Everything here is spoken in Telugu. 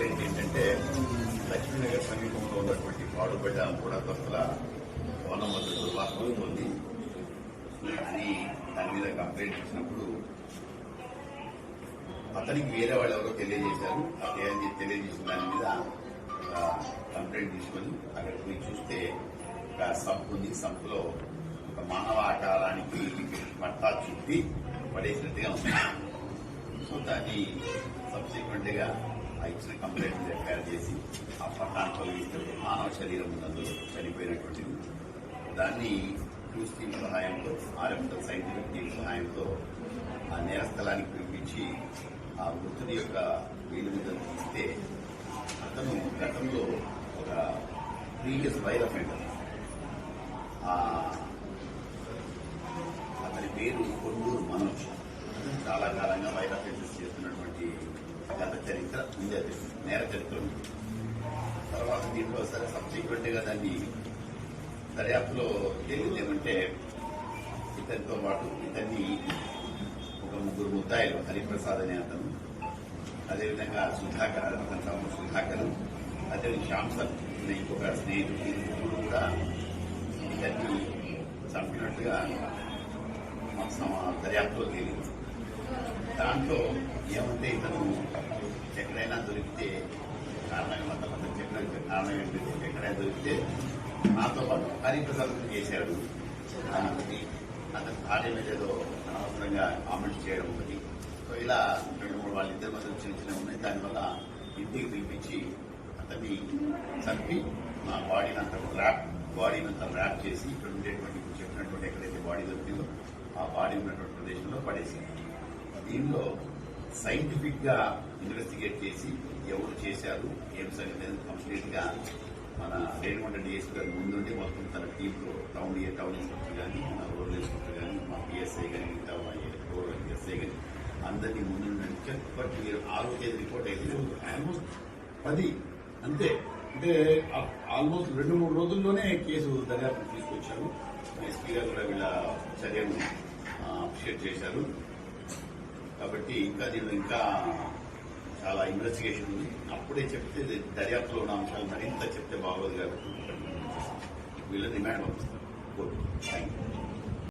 కంప్లైంట్ ఏంటంటే లక్ష్మీనగర్ సమీపంలో ఉన్నటువంటి పాడుబడ్డ మూడొంతస్తుల భవనం వద్ద దుర్వాసన ఉంది. అని దాని మీద కంప్లైంట్ ఇచ్చినప్పుడు అతనికి వేరే వాళ్ళు ఎవరో తెలియజేశారు. ఆ తెలియజేసిన దాని మీద కంప్లైంట్ తీసుకొని అక్కడికి పోయి చూస్తే ఒక సంప్ ఉంది. సంపులో ఒక మానవ ఆకారానికి పట్టా చుట్టి పడేసినట్టుగా ఉంది. సో దాన్ని సబ్సిక్వెంట్గా ఆ ఇచ్చిన కంప్లైంట్ ఎఫ్ఐఆర్ చేసి ఆ పట్టాన్ని తొలగిస్తే మానవ శరీరం ఉంది అందులో చనిపోయినటువంటిది దాన్ని క్రూస్ టీం సహాయంతో ఆర్ఎంఎల్ సైంటిఫిక్ టీం సహాయంతో ఆ నేర స్థలానికి పిలిపించి ఆ మృతుడి యొక్క వీలు మీద తీస్తే అతను గతంలో ఒక ప్రీవియస్ వైర్ అఫెండర్ అతని పేరు కొండూరు మనోజ్. చాలా కాలంగా వైర్ అఫెన్సెస్ చేస్తున్నటువంటి గత చరిత్ర ఉంది అది. నేర చరిత్ర ఉంది. తర్వాత దీంట్లో సరే సబ్సిక్వెంట్గా దాన్ని దర్యాప్తులో తేలింది ఏమంటే ఇతనితో పాటు ఇతన్ని ఒక ముగ్గురు ముద్దాయిలు హరిప్రసాద్ అనే అతను అదేవిధంగా సుధాకర్ అతను తమ్ముడు సుధాకర్ అదే శ్యామ్సన్ అనే ఇంకొక స్నేహితుడు ముగ్గురు కూడా ఇతన్ని చంపినట్టుగా మా దర్యాప్తులో తేలింది. దాంట్లో ఏమంటే ఇతను ఎక్కడైనా దొరికితే కారణం అతను చెప్పిన కారణం ఏంటంటే ఎక్కడైనా దొరికితే నాతో పాటు హరిప్రసాద్ చేశాడు. అని ఒకటి అతని భార్య మీద ఏదో అనవసరంగా కామెంట్స్ చేయడం ఒకటి. సో ఇలా రెండు మూడు వాళ్ళిద్దరి మధ్య చిన్న చిన్న ఉన్నాయి. దానివల్ల ఇంటికి పిలిపించి అతన్ని చంపి మా బాడీని అంతా ర్యాప్ బాడీని అంతా ర్యాప్ చేసి ఇక్కడ ఉండేటువంటి చెప్పినటువంటి ఎక్కడైతే బాడీ దొరికిందో ఆ బాడీ ఉన్నటువంటి ప్రదేశంలో పడేసింది. దీనిలో సైంటిఫిక్గా ఇన్వెస్టిగేట్ చేసి ఎవరు చేశారు ఏం సంగతి కంప్లీట్గా మన రేణుకొండ డిఎస్పీ గారి ముందుండి మొత్తం తన టీంలో టౌన్ ఏ టౌన్ ఇన్స్పెక్టర్ కానీ మన రూరల్ ఇన్స్పెక్టర్ కానీ మా పిఎస్ఐ కానీ మిగతా మా రూరల్ ఎస్ఐ కానీ అందరినీ ముందు బట్ మీరు ఆరో రిపోర్ట్ అయితే ఆల్మోస్ట్ పది అంతే. అంటే ఆల్మోస్ట్ రెండు మూడు రోజుల్లోనే కేసు దర్యాప్తు తీసుకొచ్చారు. ఎస్పీ గారు కూడా వీళ్ళ చర్యను అప్రిషియేట్ చేశారు. కాబట్టి ఇంకా దీనిలో ఇంకా చాలా ఇన్వెస్టిగేషన్ ఉంది. అప్పుడే చెప్తే దర్యాప్తులో ఉన్న అంశాలు మరింత చెప్తే బాగోదు కాబట్టి వీళ్ళని డిమాండ్ పంపిస్తారు కోర్టు థ్యాంక్ యూ